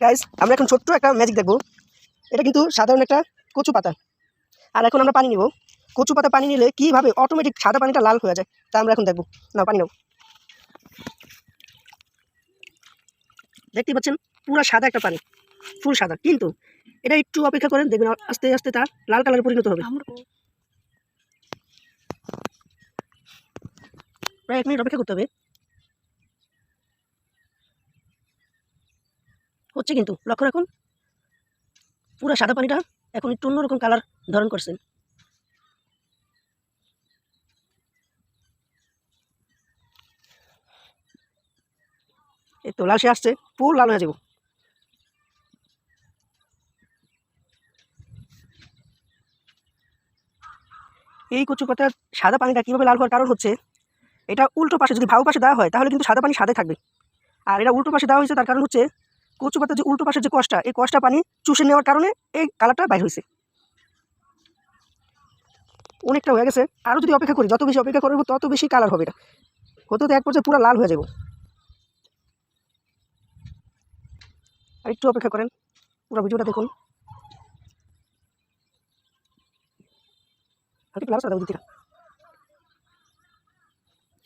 Guys আমরা এখন ছোট্ট একটা ম্যাজিক দেখব। এটা কিন্তু সাধারণ একটা কচু পাতা। আর এখন আমরা পানি নিব। কচু পাতা পানি নিলে কীভাবে অটোমেটিক সাদা পানিটা লাল হয়ে যায় তা আমরা এখন দেখব। না পানি নাও। দেখতে পাচ্ছেন পুরো সাদা একটা পানি। ফুল সাদা। কিন্তু এটা একটু অপেক্ষা করেন দেখবেন আস্তে আস্তে তা লাল কালারে পরিণত হবে। প্রায় এক মিনিট অপেক্ষা করতে হবে। হচ্ছে কিন্তু, লক্ষ্য রাখুন। পুরো সাদা পানিটা এখন একটু অন্যরকম কালার ধারণ করছে। এই তো লাল সে আসছে, পুরো লাল হয়ে যাব। এই কচু পাতার সাদা পানিটা কীভাবে লাল হওয়ার কারণ হচ্ছে, এটা উল্টো পাশে যদি ভাউ পাশে দেওয়া হয়, তাহলে কিন্তু সাদা পানি সাদে থাকবে। আর এটা উল্টো পাশে দেওয়া হয়েছে তার কারণ হচ্ছে কচু পাতার যে উল্টো পাশের যে কষ্টা, এই কষ্টা পানি চুষে নেওয়ার কারণে এই কালারটা বাইর হয়েছে। অনেকটা হয়ে গেছে। আরও যদি অপেক্ষা করি, যত বেশি অপেক্ষা করব, তত বেশি কালার হবে এটা। হতে হতে এক পর্যায়ে পুরো লাল হয়ে যাব। আর একটু অপেক্ষা করেন, পুরো ভিডিওটা দেখুন।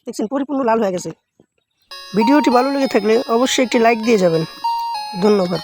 দেখছেন, পরিপূর্ণ লাল হয়ে গেছে। ভিডিওটি ভালো লেগে থাকলে অবশ্যই একটি লাইক দিয়ে যাবেন। ধন্যবাদ